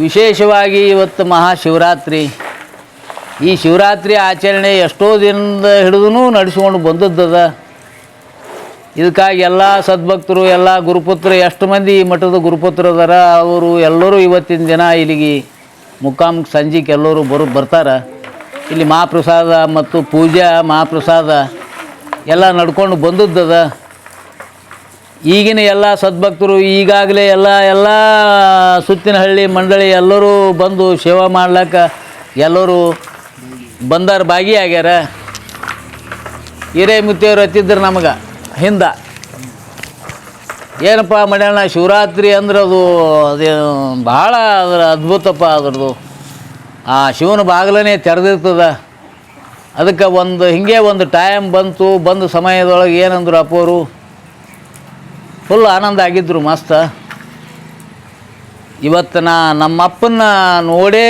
ವಿಶೇಷವಾಗಿ ಇವತ್ತು ಮಹಾಶಿವರಾತ್ರಿ. ಈ ಶಿವರಾತ್ರಿ ಆಚರಣೆ ಎಷ್ಟೋ ದಿನದ ಹಿಡಿದು ನಡೆಸ್ಕೊಂಡು ಬಂದದ್ದದ. ಇದಕ್ಕಾಗಿ ಎಲ್ಲ ಸದ್ಭಕ್ತರು, ಎಲ್ಲ ಗುರುಪುತ್ರ, ಎಷ್ಟು ಮಂದಿ ಈ ಮಠದ ಗುರುಪುತ್ರ ಅದಾರ, ಅವರು ಎಲ್ಲರೂ ಇವತ್ತಿನ ದಿನ ಇಲ್ಲಿಗೆ ಮುಕ್ಕಾಮ್ ಸಂಜೆಗೆ ಎಲ್ಲರೂ ಬರು, ಬರ್ತಾರೆ. ಇಲ್ಲಿ ಮಹಾಪ್ರಸಾದ ಮತ್ತು ಪೂಜಾ, ಮಹಾಪ್ರಸಾದ ಎಲ್ಲ ನಡ್ಕೊಂಡು ಬಂದದ್ದದ. ಈಗಿನ ಎಲ್ಲ ಸದ್ಭಕ್ತರು, ಈಗಾಗಲೇ ಎಲ್ಲ ಎಲ್ಲ ಸುತ್ತಿನ ಹಳ್ಳಿ ಮಂಡಳಿ ಎಲ್ಲರೂ ಬಂದು ಸೇವಾ ಮಾಡ್ಲಿಕ್ಕೆ ಎಲ್ಲರೂ ಬಂದಾರ ಭಾಗಿಯಾಗ್ಯಾರ ಹಿರೇಮುತ್ತಿಯವ್ರು ಹತ್ತಿದ್ರು ನಮಗೆ, ಹಿಂದ. ಏನಪ್ಪ ಮಡ್ಯಾಣ ಶಿವರಾತ್ರಿ ಅಂದ್ರೆ ಅದು ಅದೇನು ಭಾಳ ಅದರ ಅದ್ಭುತಪ್ಪ ಅದ್ರದ್ದು. ಆ ಶಿವನ ಬಾಗಿಲನೇ ತೆರೆದಿರ್ತದ. ಅದಕ್ಕೆ ಒಂದು, ಹಿಂಗೆ ಒಂದು ಟೈಮ್ ಬಂತು, ಬಂದ ಸಮಯದೊಳಗೆ ಏನಂದ್ರು ಅಪ್ಪವರು ಫುಲ್ ಆನಂದ ಆಗಿದ್ದರು ಮಸ್ತ. ಇವತ್ತು ನಾ ನಮ್ಮ ಅಪ್ಪನ್ನ ನೋಡೇ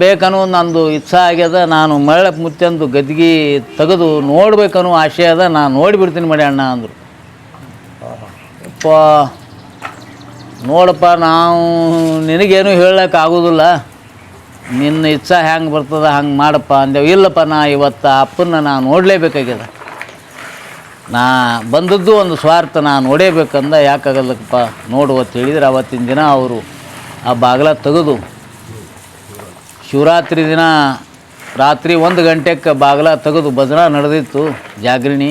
ಬೇಕನ್ನೋ ನಂದು ಇಚ್ಛೆ ಆಗ್ಯದ, ನಾನು ಮರಳ ಮುತ್ತೆಂದು ಗದ್ಗಿ ತೆಗೆದು ನೋಡ್ಬೇಕನ್ನೋ ಆಸೆ ಅದ ನಾನು ನೋಡಿಬಿಡ್ತೀನಿ ಮಾಡಿ ಅಣ್ಣ ಅಂದರು. ಅಪ್ಪ ನೋಡಪ್ಪ, ನಾವು ನಿನಗೇನು ಹೇಳಕ್ಕೆ ಆಗೋದಿಲ್ಲ. ನಿನ್ನ ಇಚ್ಛೆ ಹೆಂಗೆ ಬರ್ತದ ಹಂಗೆ ಮಾಡಪ್ಪ ಅಂದೇವು. ಇಲ್ಲಪ್ಪ ನಾ ಇವತ್ತು ಅಪ್ಪನ ಅಪ್ಪನ್ನ ನಾ ನೋಡಲೇಬೇಕಾಗ್ಯದ. ನಾ ಬಂದದ್ದು ಒಂದು ಸ್ವಾರ್ಥ ನಾನು ನೋಡೇಬೇಕಂದ ಯಾಕಾಗಲ್ಲಪ್ಪ ನೋಡು ಅಂತ ಹೇಳಿದರೆ ಅವತ್ತಿನ ದಿನ ಅವರು ಆ ಬಾಗಿಲ ತೆಗೆದು ಶಿವರಾತ್ರಿ ದಿನ ರಾತ್ರಿ ಒಂದು ಗಂಟೆಗೆ ಬಾಗಿಲ ತೆಗೆದು ಭಜನಾ ನಡೆದಿತ್ತು ಜಾಗರಣಿ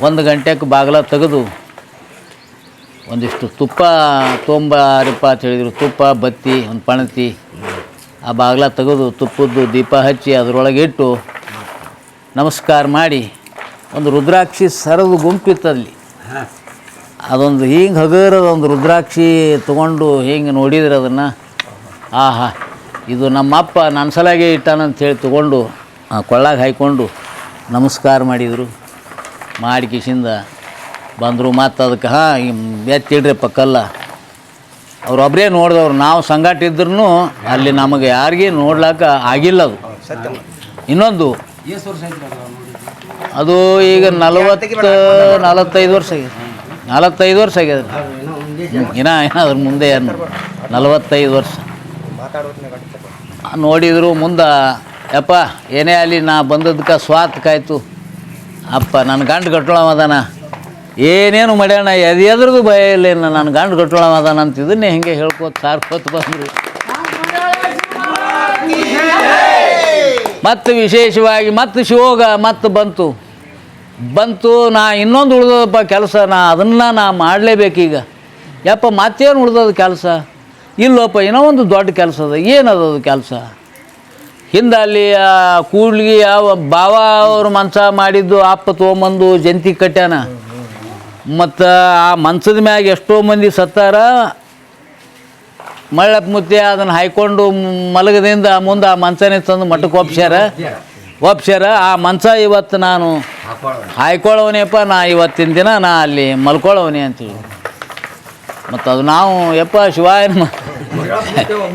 ಒಂದು ಗಂಟೆಗೆ ಬಾಗಿಲ ತೆಗೆದು ಒಂದಿಷ್ಟು ತುಪ್ಪ ತೊಂಬಾರಿಪ್ಪ ಅಂತ ಹೇಳಿದರು. ತುಪ್ಪ, ಬತ್ತಿ, ಒಂದು ಪಣತಿ ಆ ಬಾಗಿಲ ತೆಗೆದು ತುಪ್ಪದ್ದು ದೀಪ ಹಚ್ಚಿ ಅದರೊಳಗೆ ಇಟ್ಟು ನಮಸ್ಕಾರ ಮಾಡಿ ಒಂದು ರುದ್ರಾಕ್ಷಿ ಸರದ ಗುಂಪಿತ್ತಲ್ಲಿ. ಅದೊಂದು ಹಿಂಗೆ ಹಗರದ ಒಂದು ರುದ್ರಾಕ್ಷಿ ತೊಗೊಂಡು ಹಿಂಗೆ ನೋಡಿದ್ರೆ ಅದನ್ನು? ಆಹಾ ಇದು ನಮ್ಮಪ್ಪ ನನ್ನ ಸಲಾಗೆ ಇಟ್ಟಾನಂಥೇಳಿ ತೊಗೊಂಡು ಕೊಳ್ಳಾಗ ಹಾಯ್ಕೊಂಡು ನಮಸ್ಕಾರ ಮಾಡಿದರು. ಮಾಡಿ ಕಿಶಿಂದ ಬಂದರು ಮತ್ತು ಅದಕ್ಕೆ ಹಾಂ ಎತ್ತಿಡ್ರಿಪ್ಪ ಕಲ್ಲ ಅವ್ರೊಬ್ಬರೇ ನೋಡಿದವ್ರು ನಾವು ಸಂಗಾಟ ಇದ್ರೂ ಅಲ್ಲಿ ನಮಗೆ ಯಾರಿಗೆ ನೋಡ್ಲಾಕ ಆಗಿಲ್ಲ ಅದು ಇನ್ನೊಂದು ಅದು ಈಗ ನಲವತ್ತು ನಲವತ್ತೈದು ವರ್ಷ ಆಗಿದೆ. ನಲವತ್ತೈದು ವರ್ಷ ಆಗಿದೆ. ಇನ್ನ ಅದ್ರ ಮುಂದೆ ಏನು ನಲವತ್ತೈದು ವರ್ಷ. ನೋಡಿದ್ರು ಮುಂದೆ ಯಪ್ಪ ಏನೇ ಅಲ್ಲಿ ನಾ ಬಂದದ್ಕೆ ಸ್ವಾತ್ ಕಾಯ್ತು ಅಪ್ಪ ನನ್ನ ಗಂಡು ಕಟ್ಟೋಳವ ಅದಾನ ಏನೇನು ಮಾಡ್ಯಾಣ ಎದ್ ಎದ್ರದ್ದು ಭಯ ಇಲ್ಲ ನನ್ನ ಗಂಡು ಅಂತ ಇದನ್ನೇ ಹಿಂಗೆ ಹೇಳ್ಕೊತ ಸಾರ್ಕೋತ ಬಂದರು. ಮತ್ತು ವಿಶೇಷವಾಗಿ ಮತ್ತು ಶಿವೋಗ ಮತ್ತು ಬಂತು. ಬಂತು, ನಾ ಇನ್ನೊಂದು ಉಳ್ದದಪ್ಪ ಕೆಲಸ, ನಾ ಅದನ್ನು ನಾ ಮಾಡಲೇಬೇಕೀಗ. ಯಪ್ಪ, ಮತ್ತೇನು ಉಳ್ದದ ಕೆಲಸ? ಇಲ್ಲಪ್ಪ, ಏನೋ ಒಂದು ದೊಡ್ಡ ಕೆಲಸ ಅದ. ಏನದ ಅದು ಕೆಲಸ? ಹಿಂದೆ ಅಲ್ಲಿ ಕೂಡ್ಲಿಗೆ ಯಾವ ಬಾವ ಅವ್ರ ಮಂಚ ಮಾಡಿದ್ದು, ಅಪ್ಪ ತೊಗೊಂಬಂದು ಜಂತಿ ಕಟ್ಟ್ಯಾನ ಮತ್ತು ಆ ಮನಸದ ಮ್ಯಾಗ ಎಷ್ಟೋ ಮಂದಿ ಸತ್ತಾರ. ಮಳ್ಳಪ್ಪ ಮುತ್ತೆ ಅದನ್ನು ಹಾಯ್ಕೊಂಡು ಮಲಗದಿಂದ ಮುಂದೆ ಆ ಮಂಚನೇ ತಂದು ಮಠಕ್ಕೆ ಒಪ್ಸ್ಯಾರ. ಒಪ್ಸ್ಯಾರ, ಆ ಮನ್ಸ ಇವತ್ತು ನಾನು ಹಾಯ್ಕೊಳ್ಳೋವನೇಪ್ಪ ನಾ ಇವತ್ತಿನ ದಿನ ನಾ ಅಲ್ಲಿ ಮಲ್ಕೊಳ್ಳೋವನೇ ಅಂತೀವಿ ಮತ್ತು ಅದು ನಾವು ಯಪ್ಪ ಶಿವಾಯ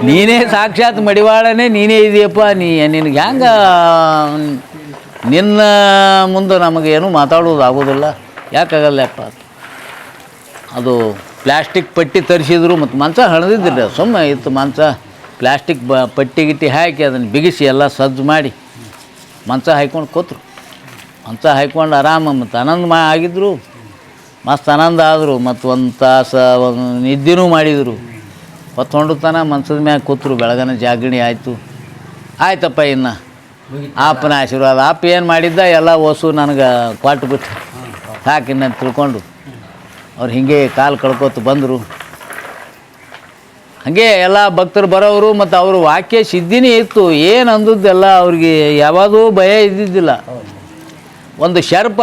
ನೀನೇ ಸಾಕ್ಷಾತ್ ಮಡಿವಾಳನೇ, ನೀನೇ ಇದೆಯಪ್ಪ, ನೀ ನಿನಗೆ ಹೆಂಗೆ ನಿನ್ನ ಮುಂದೆ ನಮಗೇನು ಮಾತಾಡೋದು ಆಗೋದಿಲ್ಲ ಯಾಕಾಗಲ್ಲಪ್ಪ ಅದು ಪ್ಲಾಸ್ಟಿಕ್ ಪಟ್ಟಿ ತರಿಸಿದ್ರು ಮತ್ತು ಮಂಚ ಹಣದಿದ್ದಿಲ್ಲ. ಸುಮ್ಮನೆ ಇತ್ತು ಮಂಚ ಪ್ಲಾಸ್ಟಿಕ್ ಬ ಪಟ್ಟಿ ಗಿಟ್ಟಿ ಹಾಕಿ ಅದನ್ನು ಬಿಗಿಸಿ ಎಲ್ಲ ಸಜ್ಜು ಮಾಡಿ ಮಂಚ ಹಾಯ್ಕೊಂಡು ಕೂತ್ರು. ಮಂಚ ಹಾಯ್ಕೊಂಡು ಆರಾಮ ಮತ್ತು ಆನಂದ ಮಾ ಆಗಿದ್ರು. ಮಸ್ತ್ ಆನಂದ ಆದರು. ಮತ್ತು ಒಂದು ತಾಸು ಒಂದು ನಿದ್ದೆನೂ ಮಾಡಿದರು. ಹೊತ್ತೊಂಡು ತನ ಮನ್ಸದ ಮ್ಯಾಗ ಕೂತ್ರು. ಬೆಳಗನ ಜಾಗಣಿ ಆಯಿತು. ಆಯ್ತಪ್ಪ ಇನ್ನು. ಆಪನ ಆಶೀರ್ವಾದ. ಆಪ ಏನು ಮಾಡಿದ್ದ ಎಲ್ಲ ಓಸು ನನಗೆ ಕೊಟ್ಟು ಬಿಟ್ಟು ಸಾಕಿನ್ನ ತಿಳ್ಕೊಂಡು. ಅವ್ರು ಹಿಂಗೆ ಕಾಲು ಕಳ್ಕೊತ ಬಂದರು. ಹಾಗೆ ಎಲ್ಲ ಭಕ್ತರು ಬರೋರು ಮತ್ತು ಅವರು ವಾಕ್ಯ ಸಿದ್ಧಿನೇ ಇತ್ತು. ಏನು ಅಂದದ್ದೆಲ್ಲ ಅವ್ರಿಗೆ ಯಾವಾಗೂ ಭಯ ಇದ್ದಿದ್ದಿಲ್ಲ. ಒಂದು ಶರ್ಪ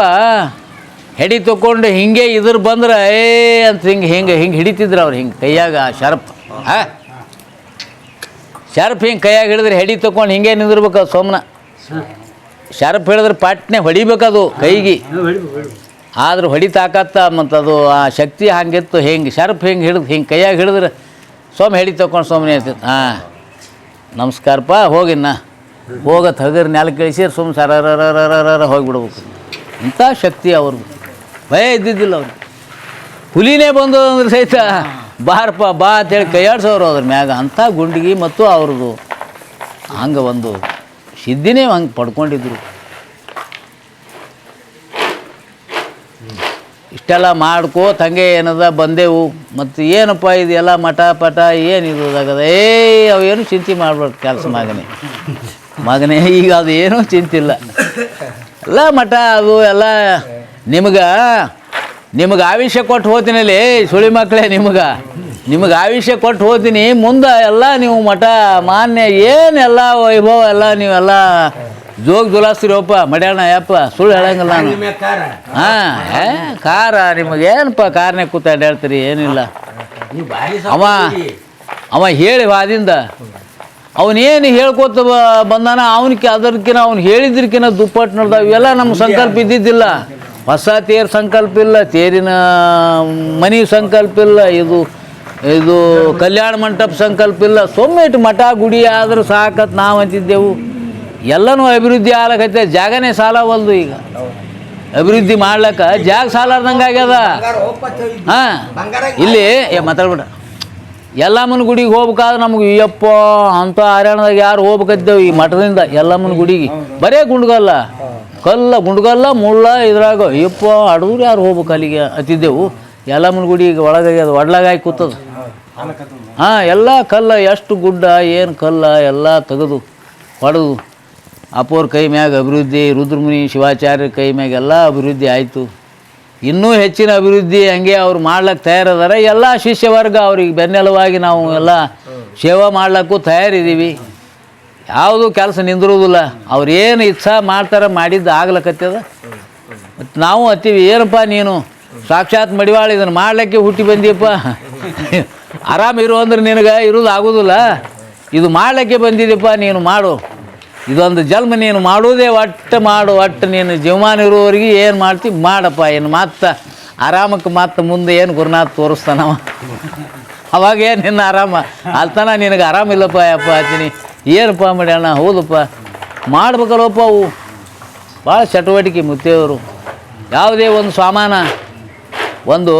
ಹೆಡಿ ತಗೊಂಡು ಹಿಂಗೆ ಇದ್ರ ಬಂದ್ರೆ ಏ ಅಂತ ಹಿಂಗೆ ಹಿಂಗೆ ಹಿಂಗೆ ಹಿಡಿತಿದ್ರು ಅವ್ರು ಹಿಂಗೆ ಕೈಯಾಗ ಆ ಶರ್ಪ್. ಹಾಂ? ಶರ್ಪ್ ಹಿಂಗೆ ಕೈಯಾಗ ಹಿಡಿದ್ರೆ ಹೆಡಿ ತಗೊಂಡು ಹಿಂಗೆ ನಿಂದಿರ್ಬೇಕು ಸೋಮನ. ಶರ್ಪ್ ಹಿಡಿದ್ರೆ ಪಟ್ನೆ ಹೊಡಿಬೇಕದು ಕೈಗೆ. ಆದ್ರೆ ಹೊಡಿತಾಕತ್ತ ಮತ್ತು ಅದು ಆ ಶಕ್ತಿ ಹಂಗಿತ್ತು, ಹಿಂಗೆ ಶರ್ಪ್ ಹಿಂಗೆ ಹಿಡಿದು, ಹಿಂಗೆ ಕೈಯಾಗ ಹಿಡಿದ್ರೆ ಸೋಮ ಹೆಡಿ ತೊಗೊಂಡು ಸೋಮನೆ ಇರ್ತಿತ್ತು ಹಾಂ. ನಮಸ್ಕಾರಪ್ಪ, ಹೋಗಿನ್ನ. ಹೋಗ ಹಗರ್ ನೆಲ ಕಳಿಸಿ ಸುಮ್ಮನೆ ಸರರರರರರ ಹೋಗಿಬಿಡ್ಬೇಕು. ಇಂಥ ಶಕ್ತಿ ಅವ್ರದ್ದು ಭಯ ಇದ್ದಿದ್ದಿಲ್ಲ ಅವ್ರು ಹುಲಿನೇ ಬಂದು ಅಂದ್ರೆ ಸಹಿತ ಬಾರಪ್ಪ ಬಾ ಅಂತೇಳಿ ಕೈಯಾಡ್ಸೋರು ಅದ್ರ ಮ್ಯಾಗ. ಅಂಥ ಗುಂಡಿಗೆ ಮತ್ತು ಅವ್ರದ್ದು ಹಂಗೆ ಒಂದು ಸಿದ್ಧಿನೇ ಹಂಗೆ ಪಡ್ಕೊಂಡಿದ್ರು. ಇಷ್ಟೆಲ್ಲ ಮಾಡ್ಕೋತ ಹಂಗೆ ಏನದ? ಬಂದೆವು. ಮತ್ತು ಏನಪ್ಪ ಇದೆಲ್ಲ ಮಠ ಪಟ? ಏನಿದು ಅದಾಗದ ಏ ಅವೇನು ಚಿಂತೆ ಮಾಡ್ಬಾರ್ದು ಕೆಲಸ ಮಗನೇ. ಮಗನೇ, ಈಗ ಅದು ಏನೂ ಚಿಂತಿಲ್ಲ. ಎಲ್ಲ ಮಠ ಅದು ಎಲ್ಲ ನಿಮ್ಗೆ, ನಿಮಗೆ ಆವಿಷ್ಯ ಕೊಟ್ಟು ಹೋಗ್ತೀನಲ್ಲಿ ಸುಳಿ ಮಕ್ಕಳೇ ನಿಮ್ಗೆ. ನಿಮಗೆ ಆವಿಷ್ಯ ಕೊಟ್ಟು ಹೋತೀನಿ. ಮುಂದೆ ಎಲ್ಲ ನೀವು ಮಠ ಮಾನ್ಯ ಏನೆಲ್ಲ ವೈಭವ ಎಲ್ಲ ನೀವೆಲ್ಲ ಜೋಗ್ ದುಲಾಸ್ತಿರೋಪ್ಪ ಮಡ್ಯಾಣ ಯಪ್ಪ ಸುಳ್ಳು ಹೇಳಂಗಿಲ್ಲ ನಾನು. ಹಾಂ ಏ ಕಾರ ನಿಮಗೇನಪ್ಪ ಕಾರ್ನೇ ಕೂತ ಅಡ್ಡಾಡ್ತೀರಿ ಏನಿಲ್ಲ. ಅವ ಅವ ಹೇಳಿ ವಾದಿಂದ. ಅವನೇನು ಹೇಳ್ಕೊತ ಬಂದಾನ ಅವನಿಗೆ ಅದರ್ಕಿನ ಅವ್ನು ಹೇಳಿದ್ರಕಿನ ದುಪ್ಪಟ್ಟು ನೋಡ್ದಾವ ಇವೆಲ್ಲ ನಮ್ಮ ಸಂಕಲ್ಪ ಇದ್ದಿದ್ದಿಲ್ಲ. ಹೊಸ ತೇರು ಸಂಕಲ್ಪ ಇಲ್ಲ ತೇರಿನ ಮನೆ ಸಂಕಲ್ಪ ಇಲ್ಲ ಇದು ಇದು ಕಲ್ಯಾಣ ಮಂಟಪ ಸಂಕಲ್ಪ ಇಲ್ಲ. ಸೊಮ್ಮೆಟ್ಟು ಮಠ ಗುಡಿ ಆದ್ರೆ ಸಾಕತ್ ನಾವು ಅಂತಿದ್ದೆವು. ಎಲ್ಲನೂ ಅಭಿವೃದ್ಧಿ ಆಗ್ಲಕೈತೆ ಜಾಗನೇ ಸಾಲವಲ್ದು ಈಗ. ಅಭಿವೃದ್ಧಿ ಮಾಡ್ಲಕ್ಕ ಜಾಗ ಸಾಲಾರ್ದಂಗೆ ಆಗ್ಯದ ಹಾಂ. ಇಲ್ಲಿ ಮಾತಾಡ್ಬಿಡ. ಎಲ್ಲಮ್ಮನ ಗುಡಿಗೆ ಹೋಗ್ಬೇಕಾದ್ರೆ ನಮ್ಗೆ, ಅಯ್ಯಪ್ಪ ಅಂಥ ಹರ್ಯಾಣದಾಗ ಯಾರು ಹೋಗ್ಬೇಕದ್ದೇವು ಈ ಮಠದಿಂದ ಎಲ್ಲಮ್ಮನ ಗುಡಿಗೆ. ಬರೇ ಗುಂಡ್ಗಲ್ಲ. ಕಲ್ಲ ಗುಂಡ್ಗಲ್ಲ, ಮುಳ್ಳ, ಇದ್ರಾಗ. ಅಯ್ಯಪ್ಪ ಅಡೂರು ಯಾರು ಹೋಗ್ಬೇಕು ಅಲ್ಲಿಗೆ? ಅತ್ತಿದ್ದೆವು. ಎಲ್ಲಮ್ಮನ ಗುಡಿಗೆ ಒಳಗಾಗಿ ಅದು ಒಡ್ಲಾಗಾಗಿ ಕೂತದ. ಹಾಂ, ಎಲ್ಲ ಕಲ್ಲ, ಎಷ್ಟು ಗುಡ್ಡ, ಏನು ಕಲ್ಲ, ಎಲ್ಲ ತೆಗೆದು ಹೊಡೆದು ಅಪ್ಪೋರ್ ಕೈ ಮ್ಯಾಗ ಅಭಿವೃದ್ಧಿ, ರುದ್ರಮುನಿ, ಶಿವಾಚಾರ್ಯರ ಕೈ ಮ್ಯಾಗೆಲ್ಲ ಅಭಿವೃದ್ಧಿ ಆಯಿತು. ಇನ್ನೂ ಹೆಚ್ಚಿನ ಅಭಿವೃದ್ಧಿ ಹಂಗೆ ಅವ್ರು ಮಾಡ್ಲಿಕ್ಕೆ ತಯಾರದಾರೆ. ಎಲ್ಲ ಶಿಷ್ಯ ವರ್ಗ ಅವ್ರಿಗೆ ಬೆನ್ನೆಲುವಾಗಿ ನಾವು ಎಲ್ಲ ಸೇವಾ ಮಾಡ್ಲಿಕ್ಕೂ ತಯಾರಿದ್ದೀವಿ. ಯಾವುದು ಕೆಲಸ ನಿಂದಿರುವುದಿಲ್ಲ. ಅವ್ರು ಏನು ಇಚ್ಛಾ ಮಾಡ್ತಾರೆ ಮಾಡಿದ್ದು ಆಗ್ಲಕತ್ತದ ಮತ್ತು ನಾವು ಅತ್ತೀವಿ, ಏನಪ್ಪ ನೀನು? ಸಾಕ್ಷಾತ್ ಮಡಿವಾಳ ಇದನ್ನು ಮಾಡ್ಲಿಕ್ಕೆ ಹುಟ್ಟಿ ಬಂದಿಯಪ್ಪ? ಆರಾಮ ಇರು ಅಂದ್ರೆ ನಿನಗೆ ಇರೋದು ಆಗೋದಿಲ್ಲ. ಇದು ಮಾಡಲಿಕ್ಕೆ ಬಂದಿದ್ದೀಪ್ಪ ನೀನು ಮಾಡು. ಇದೊಂದು ಜನ್ಮ ನೀನು ಮಾಡೋದೇ ಒಟ್ಟು ಮಾಡು, ಒಟ್ಟು ನೀನು ಜೀವಮಾನ ಇರುವವರಿಗೆ ಏನು ಮಾಡ್ತಿ? ಮಾಡಪ್ಪ, ಏನು ಮತ್ತೆ ಆರಾಮಕ್ಕೆ ಮತ್ತೆ ಮುಂದೆ ಏನು ಗುರುನಾಥ್ ತೋರಿಸ್ತಾನವ? ಅವಾಗ ಏನು ನಿನ್ನ ಆರಾಮ? ಅಲ್ತನ ನಿನಗೆ ಆರಾಮಿಲ್ಲಪ್ಪ ಯಪ್ಪ ಹತ್ತೀನಿ ಏನಪ್ಪ ಮಾಡ್ಯಾಣ ಹೌದಪ್ಪ. ಮಾಡ್ಬೇಕಲ್ಲಪ್ಪ ಅವು. ಭಾಳ ಚಟುವಟಿಕೆ ಮುತ್ತೆಯವರು ಯಾವುದೇ ಒಂದು ಸಾಮಾನ ಒಂದು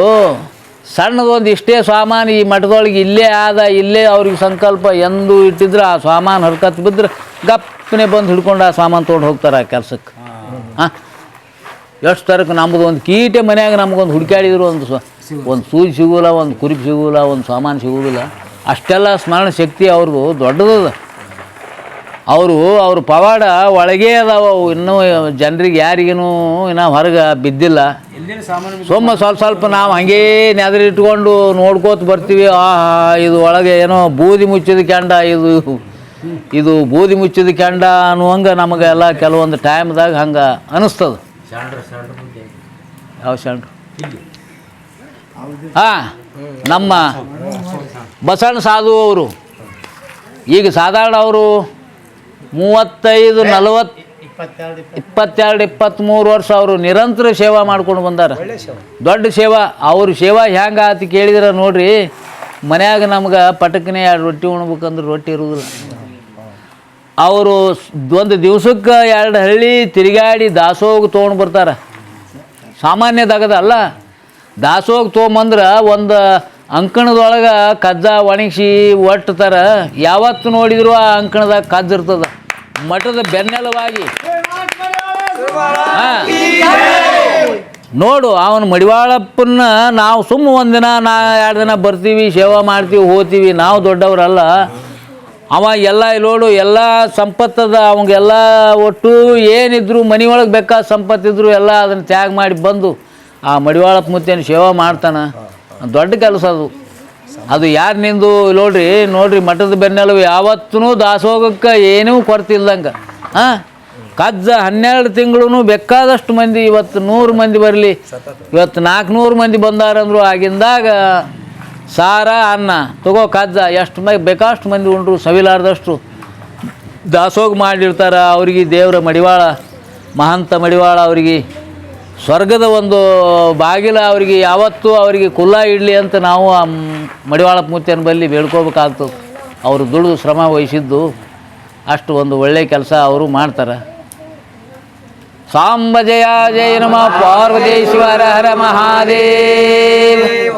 ಸಣ್ಣದೊಂದು ಇಷ್ಟೇ ಸಾಮಾನು ಈ ಮಠದೊಳಗೆ ಇಲ್ಲೇ ಆದ, ಇಲ್ಲೇ ಅವ್ರಿಗೆ ಸಂಕಲ್ಪ ಎಂದು ಇಟ್ಟಿದ್ರೆ ಆ ಸಾಮಾನು ಹರ್ಕತ್ ಬಿದ್ದರೆ ಗಪ್ಪನೆ ಬಂದು ಹಿಡ್ಕೊಂಡು ಆ ಸಾಮಾನು ತೊಗೊಂಡು ಹೋಗ್ತಾರೆ ಆ ಕೆಲಸಕ್ಕೆ ಹಾಂ. ಎಷ್ಟು ತರಕ್ಕೆ ನಮ್ಮದು ಒಂದು ಕೀಟೆ ಮನ್ಯಾಗ ನಮಗೊಂದು ಹುಡುಕಾಡಿದ್ರು ಒಂದು ಸ್ವ ಒಂದು ಸೂಜಿ ಸಿಗೋಲ್ಲ ಒಂದು ಕುರಿ ಸಿಗೋಲ್ಲ ಒಂದು ಸಾಮಾನು ಸಿಗೋದಿಲ್ಲ. ಅಷ್ಟೆಲ್ಲ ಸ್ಮರಣ ಶಕ್ತಿ ಅವ್ರದ್ದು ದೊಡ್ಡದದ. ಅವರು ಅವ್ರ ಪವಾಡ ಒಳಗೇ ಅದಾವ ಅವು. ಇನ್ನೂ ಜನರಿಗೆ ಯಾರಿಗೇನು ಇನ್ನೂ ಹೊರಗೆ ಬಿದ್ದಿಲ್ಲ. ಸೊಮ್ಮ ಸ್ವಲ್ಪ ಸ್ವಲ್ಪ ನಾವು ಹಂಗೇ ನೆದರಿಟ್ಕೊಂಡು ನೋಡ್ಕೋತ ಬರ್ತೀವಿ. ಆ ಇದು ಒಳಗೆ ಏನೋ ಬೂದಿ ಮುಚ್ಚಿದ ಕ್ಯಾಂಡ ಇದು ಇದು ಬೂದಿ ಮುಚ್ಚಿದ ಕೆಂಡ ಅನ್ನುವಂಗೆ ನಮಗೆಲ್ಲ ಕೆಲವೊಂದು ಟೈಮ್ದಾಗ ಹಂಗೆ ಅನಿಸ್ತದೆ. ಯಾವ ಶಾಂಡ್ರು? ಹಾಂ ನಮ್ಮ ಬಸವಣ್ಣ ಸಾಧು ಅವರು. ಈಗ ಸಾಧಾರಣ ಅವರು ಮೂವತ್ತೈದು ನಲವತ್ತು ಇಪ್ಪತ್ತೆರಡು ಇಪ್ಪತ್ತ್ಮೂರು ವರ್ಷ ಅವರು ನಿರಂತರ ಸೇವಾ ಮಾಡ್ಕೊಂಡು ಬಂದಾರ. ದೊಡ್ಡ ಸೇವಾ. ಅವ್ರ ಸೇವಾ ಹೆಂಗೆ ಆತಿ ಕೇಳಿದ್ರೆ ನೋಡ್ರಿ. ಮನ್ಯಾಗ ನಮ್ಗೆ ಪಟಕನೆ ಎರಡು ರೊಟ್ಟಿ ಉಣ್ಬೇಕಂದ್ರೆ ರೊಟ್ಟಿ ಇರುವುದಿಲ್ಲ ಅವರು ಒಂದು ದಿವ್ಸಕ್ಕೆ ಎರಡು ಹಳ್ಳಿ ತಿರುಗಾಡಿ ದಾಸೋಗ ತೊಗೊಂಡು ಬರ್ತಾರೆ. ಸಾಮಾನ್ಯದಾಗದ ಅಲ್ಲ. ದಾಸೋಗ ತೊಗೊಂಬಂದ್ರೆ ಒಂದು ಅಂಕಣದೊಳಗೆ ಕಜ್ಜ ಒಣಗಿಸಿ ಒಟ್ಟತಾರ. ಯಾವತ್ತು ನೋಡಿದ್ರು ಆ ಅಂಕಣದಾಗ ಕಜ್ಜ ಇರ್ತದ. ಮಠದ ಬೆನ್ನೆಲುವಾಗಿ ನೋಡು, ಅವನು ಮಡಿವಾಳಪ್ಪನ್ನ ನಾವು ಸುಮ್ಮ ಒಂದಿನ ನಾ ಎರಡು ದಿನ ಬರ್ತೀವಿ, ಸೇವಾ ಮಾಡ್ತೀವಿ ಹೋತೀವಿ ನಾವು ದೊಡ್ಡವರಲ್ಲ. ಅವ ಎಲ್ಲ ನೋಡು ಎಲ್ಲ ಸಂಪತ್ತದ ಅವಂಗೆಲ್ಲ ಒಟ್ಟು ಏನಿದ್ರು ಒಳಗೆ ಬೇಕಾದ ಸಂಪತ್ತಿದ್ರು ಎಲ್ಲ ಅದನ್ನು ತ್ಯಾಗ ಮಾಡಿ ಬಂದು ಆ ಮಡಿವಾಳಪ್ಪ ಮುತ್ತೇನು ಸೇವಾ ಮಾಡ್ತಾನೆ. ದೊಡ್ಡ ಕೆಲಸ ಅದು. ಅದು ಯಾರು ನಿಂದು ನೋಡ್ರಿ ನೋಡ್ರಿ ಮಠದ ಬೆನ್ನೆಲುಬು ಯಾವತ್ತೂ ದಾಸೋಗಕ್ಕೆ ಏನೂ ಕೊರತೆ ಇಲ್ದಂಗೆ ಹಾಂ ಕಜ್ಜ ಹನ್ನೆರಡು ತಿಂಗಳು ಬೇಕಾದಷ್ಟು ಮಂದಿ ಇವತ್ತು ನೂರು ಮಂದಿ ಬರಲಿ. ಇವತ್ತು ನಾಲ್ಕುನೂರು ಮಂದಿ ಬಂದಾರಂದ್ರು ಆಗಿಂದಾಗ ಸಾರ, ಅನ್ನ, ತಗೋ ಕಜ್ಜ, ಎಷ್ಟು ಮೈ ಬೇಕಾಷ್ಟು ಮಂದಿ ಉಂಡ್ರು, ಸವಿಲಾರ್ದಷ್ಟು. ದಾಸೋಗ ಮಾಡಿರ್ತಾರೆ ಅವ್ರಿಗೆ ದೇವರ ಮಡಿವಾಳ, ಮಹಂತ ಮಡಿವಾಳ ಅವರಿಗೆ. ಸ್ವರ್ಗದ ಒಂದು ಬಾಗಿಲ ಅವರಿಗೆ, ಯಾವತ್ತೂ ಅವರಿಗೆ ಕುಲ್ಲ ಇಡಲಿ ಅಂತ ನಾವು ಆ ಮಡಿವಾಳ ಮೂರ್ತಿಯನ್ನು ಬಲ್ಲಿ ಬೇಡ್ಕೋಬೇಕಾಗ್ತದೆ ಅವರು ದುಡಿದು ಶ್ರಮ ವಹಿಸಿದ್ದು, ಅಷ್ಟು ಒಂದು ಒಳ್ಳೆಯ ಕೆಲಸ ಅವರು ಮಾಡ್ತಾರೆ. ಸಾಂಬ ಜಯ ಜಯ ನಮ ಪಾರ್ವತೇಶ್ವರ ಹರ ಮಹಾದೇವ.